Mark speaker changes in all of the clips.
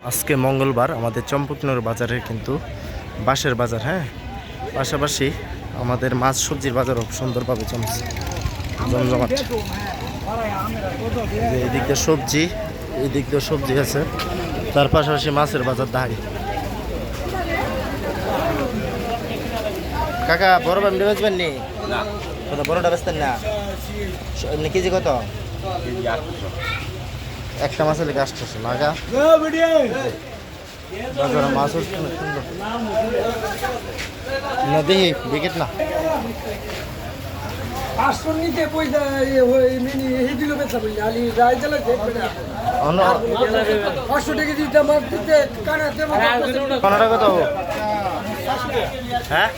Speaker 1: আজকে মঙ্গলবার আমাদের চম্পকনগর বাজারে কিন্তু বাঁশের বাজার হ্যাঁ? পাশাপাশি আমাদের মাছ সবজির বাজারও সুন্দরভাবে জমছে। জমজমাট। যে এই দিক দিয়ে সবজি এই দিক দিয়ে সবজি আছে। তার পাশাপাশি মাছের বাজার দাঁড়ি কাকা বড় বামটা বেচবেন নি? বড়টা বেচতেন না? কেজি কত? একটা মাছের লেগে আসতেছে লাগা বাজারে মাছ অনেক সুন্দর। না দেখি বিকেট না।
Speaker 2: মিনি
Speaker 1: পনেরো কত হ্যাঁ?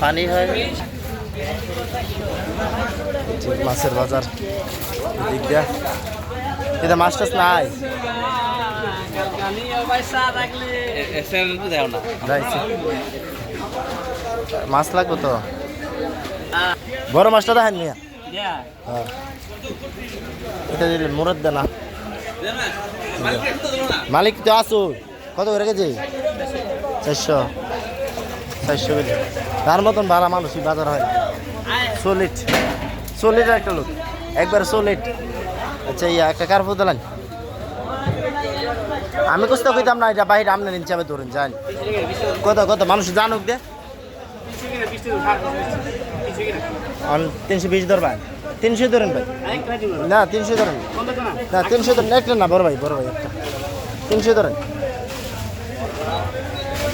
Speaker 1: পানি হয়। মাছের বাজার এটা মাছ টাছ নাই? মাছ লাগবে তো? বড় মাছটা দেখেন হ্যাঁ। এটা দিলে মুরত দে না। মালিক তো আসো কত করে গেছে চারশো। চারশো তার মতন ভাড়া মানুষই বাজার হয় সলিড সলিড একটা লোক। একবার সলিড আচ্ছা ইয়া, একটা কার্পু দিলেন আমি কুস্তা কইতাম না, এটা বাইরে আপনার হিসাবে ধরুন, যান। কত কত? মানুষ জানুক দে। তিনশো বিশ ধরবেন তিনশো ধরেন ভাই। না, তিনশো ধরেন। না, তিনশো ধরেন একটা না, বড় ভাই বড় ভাই একটা। তিনশো ধরেন।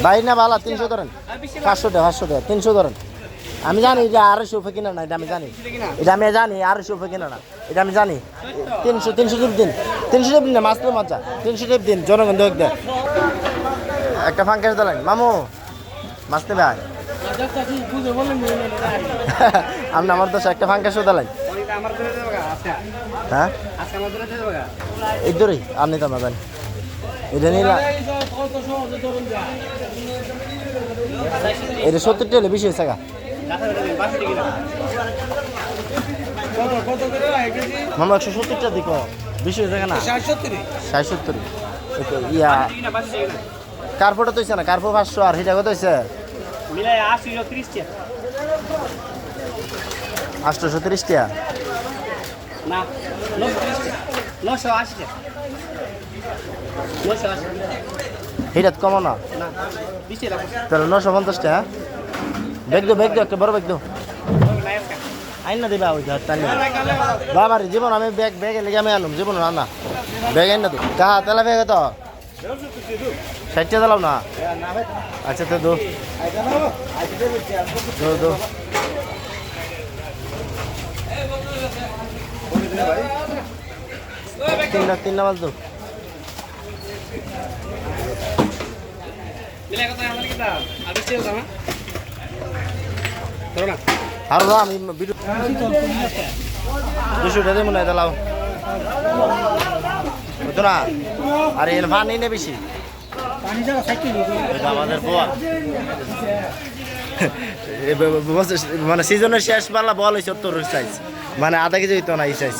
Speaker 1: ভাই না ভালো তিনশো ধরেন। পাঁচশো টাকা পাঁচশো টাকা তিনশো ধরেন। আমি জানি এটা আড়াইশো উপরে কিনা না, এটা আমি জানি। এটা আমি জানি আড়াইশো উপরে কিনা না, এটা আমি জানি। তিনশো তিনশো টিপ দিন, তিনশো টিপ দিন না মাছ তো মজা। তিনশো টিপ দিন, জনগণ দেখ দেখ। একটা ফাঙ্কাস দিলেন, মামু মাছ ভাই। আপনি আমার দোষ একটা ফাঙ্কাসও দিলেন। হ্যাঁ? এই দূরেই আর নিতাম না জানি এটা নিলা। এটা সত্তর টাকা বেশি হয়েছে মামা একশো সত্তরটা দিক বেশি হয়েছে না? ষাট সত্তর ইয়া। কার্পোটা তো না? কার্পো পাঁচশো আর হিটা কত হয়েছে আটশোশো তিরিশ টাকা হিটাত কমো না। তাহলে নশো পঞ্চাশ টাকা ব্যাগ দো ব্যাগ দো একটা বড় ব্যাগ আইন না দিবা ওই হাত টানি বাবার জীবন আমি ব্যাগ ব্যাগে লেগে আমি আনুম জীবন না না ব্যাগ আইন না তো কাহা, তেলা ব্যাগ তো? ষাটটা দিলাম না? আচ্ছা তো দো। দো দো। তিনটা তিনটা আর দাও আমি ভিডিও দুশো মনে হয় দাও বুঝতো না? আর, এর ভান নেই বেশি। আমাদের বল। মানে সিজনের শেষ পাল্লা বল হয়েছে মানে আধা কেজি হইতো না এই সাইজ